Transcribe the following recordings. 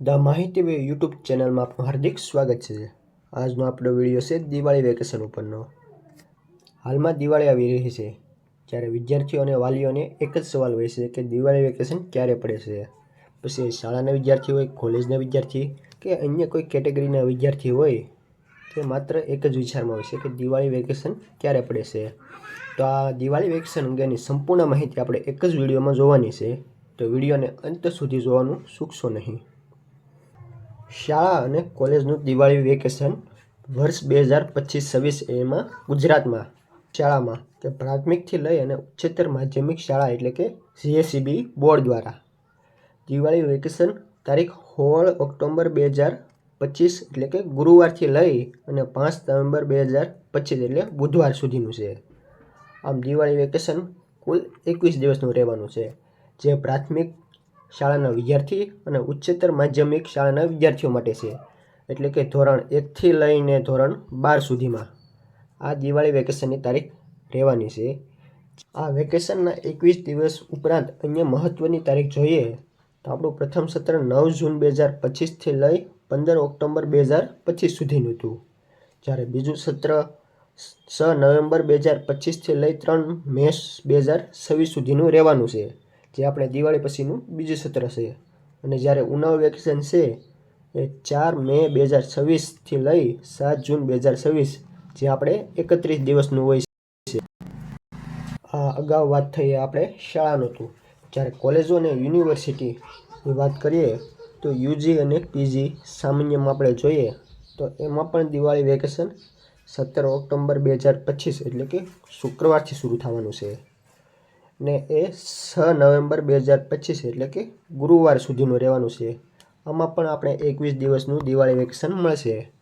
The માહિતી way YouTube ચેનલમાં આપનું હાર્દિક સ્વાગત છે. આજનો આપણો વીડિયો છે દિવાળી વેકેશન ઉપરનો. હાલમાં દિવાળી આવી રહી છે. જ્યારે વિદ્યાર્થીઓ અને વાલીઓને એક જ સવાલ હોય છે કે દિવાળી વેકેશન ક્યારે પડે છે? પછી શાળાના વિદ્યાર્થી હોય, કોલેજના વિદ્યાર્થી કે અન્ય કોઈ કેટેગરીના વિદ્યાર્થી હોય, તે માત્ર એક જ વિચારમાં હોય છે કે દિવાળી વેકેશન ક્યારે પડે છે. તો આ દિવાળી વેકેશન અંગેની સંપૂર્ણ માહિતી આપણે એક જ વિડીયોમાં જોવાની છે. તો વિડીયોને અંત સુધી જોવાનું ચૂકશો નહીં. શાળા અને કોલેજનું દિવાળી વેકેશન વર્ષ બે હજાર પચીસ છવ્વીસ એમાં ગુજરાતમાં, શાળામાં કે પ્રાથમિકથી લઈ અને ઉચ્ચતર માધ્યમિક શાળા એટલે કે સીએસસીબી બોર્ડ દ્વારા. દિવાળી વેકેશન તારીખ સોળ ઓક્ટોબર બે હજાર પચીસ એટલે કે ગુરુવારથી લઈ અને પાંચ નવેમ્બર બે હજાર પચીસ એટલે બુધવાર સુધીનું છે. આમ દિવાળી વેકેશન કુલ એકવીસ દિવસનું રહેવાનું છે. જે પ્રાથમિક શાળાના વિદ્યાર્થી અને ઉચ્ચતર માધ્યમિક શાળાના વિદ્યાર્થીઓ માટે છે. એટલે કે ધોરણ એકથી લઈને ધોરણ બાર સુધીમાં. આ દિવાળી વેકેશનની તારીખ રહેવાની છે. આ વેકેશનના એકવીસ દિવસ ઉપરાંત અન્ય મહત્ત્વની તારીખ જોઈએ તો આપણું પ્રથમ સત્ર નવ જૂન બે હજાર પચીસથી લઈ પંદર ઓક્ટોબર બે હજાર પચીસ સુધીનું હતું. જ્યારે બીજું સત્ર છ નવેમ્બર બે હજાર પચીસથી લઈ ત્રણ મે બે હજાર છવ્વીસ સુધીનું રહેવાનું છે. જે આપણે દિવાળી પછીનું બીજું સત્ર છે. અને જ્યારે ઉનાળુ વેકેશન છે, એ ચાર મે બે હજાર છવ્વીસથી લઈ સાત જૂન બે હજાર છવ્વીસ જે આપણે એકત્રીસ દિવસનું હોય છે. આ અગાઉ વાત થઈ આપણે શાળાનું હતું. જ્યારે કોલેજો અને યુનિવર્સિટીની વાત કરીએ, તો યુજી અને પીજી સામાન્યમાં આપણે જોઈએ, તો એમાં પણ દિવાળી વેકેશન સત્તર ઓક્ટોબર બે હજાર પચીસ એટલે કે શુક્રવારથી શરૂ થવાનું છે. ને એ છ નવેમ્બર બે હજાર પચીસ એટલે કે ગુરુવાર સુધીનું રહેવાનું છે. આમાં પણ આપણે એકવીસ દિવસનું દિવાળી વેકેશન મળશે.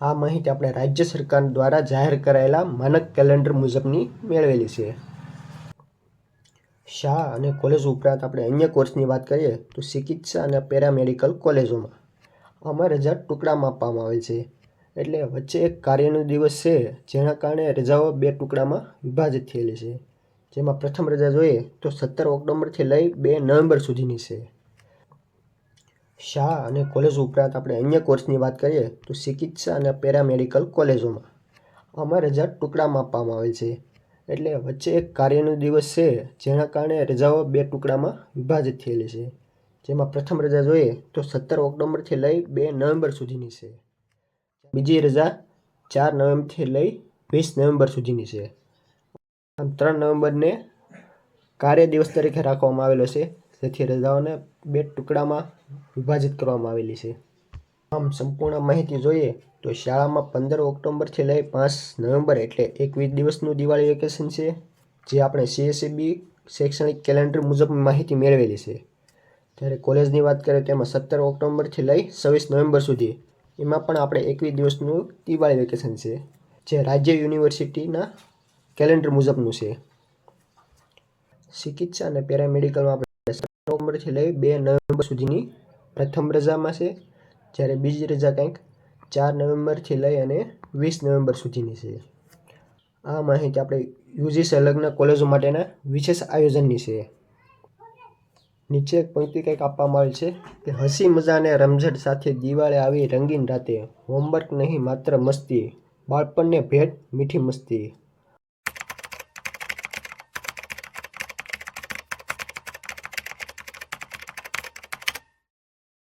આ માહિતી આપણે રાજ્ય સરકાર દ્વારા જાહેર કરાયેલા માનક કેલેન્ડર મુજબની મેળવેલી છે. શાળા અને કોલેજ ઉપરાંત આપણે અન્ય કોર્સની વાત કરીએ તો ચિકિત્સા અને પેરામેડિકલ કોલેજોમાં આમાં રજા ટુકડામાં આપવામાં આવે છે. એટલે વચ્ચે એક કાર્યનો દિવસ છે, જેના કારણે રજાઓ બે ટુકડામાં વિભાજિત થયેલી છે. જેમાં પ્રથમ રજા જોઈએ તો સત્તર ઓક્ટોબરથી લઈ બે નવેમ્બર સુધીની છે. શાળા અને કોલેજ ઉપરાંત આપણે અન્ય કોર્સની વાત કરીએ તો ચિકિત્સા અને પેરામેડિકલ કોલેજોમાં. આમાં રજા ટુકડામાં આપવામાં આવે છે. એટલે વચ્ચે એક કાર્યનો દિવસ છે, જેના કારણે રજાઓ બે ટુકડામાં વિભાજિત થયેલી છે. જેમાં પ્રથમ રજા જોઈએ તો સત્તર ઓક્ટોબરથી લઈ બે નવેમ્બર સુધીની છે. બીજી રજા ચાર નવેમ્બરથી લઈ વીસ નવેમ્બર સુધીની છે. ત્રણ નવેમ્બરને કાર્ય દિવસ તરીકે રાખવામાં આવેલો છે. જેથી રજાઓને બે ટુકડામાં વિભાજિત કરવામાં આવેલી છે. આમ સંપૂર્ણ માહિતી જોઈએ તો શાળામાં પંદર ઓક્ટોબરથી લઈ પાંચ નવેમ્બર એટલે એકવીસ દિવસનું દિવાળી વેકેશન છે, જે આપણે સીએસસીબી શૈક્ષણિક કેલેન્ડર મુજબ માહિતી મેળવેલી છે. ત્યારે કોલેજની વાત કરીએ તો એમાં સત્તર ઓક્ટોબરથી લઈ છવ્વીસ નવેમ્બર સુધી એમાં પણ આપણે એકવીસ દિવસનું દિવાળી વેકેશન છે, જે રાજ્ય યુનિવર્સિટીના કેલેન્ડર મુજબનું છે. ચિકિત્સા અને પેરામેડિકલમાં આપણે નવેમ્બરથી લઈ બે નવેમ્બર સુધીની પ્રથમ રજામાં છે. જ્યારે બીજી રજા કંઈક ચાર નવેમ્બરથી લઈ અને વીસ નવેમ્બર સુધીની છે. આ માહિતી આપણે યુજી સંલગ્ન કોલેજો માટેના વિશેષ આયોજનની છે. નીચે એક પંક્તિ કંઈક આપવામાં આવેલ છે કે હસી મજા અને રમઝટ સાથે દિવાળે આવી રંગીન રાતે હોમવર્ક નહીં માત્ર મસ્તી, બાળપણને ભેટ, મીઠી મસ્તી.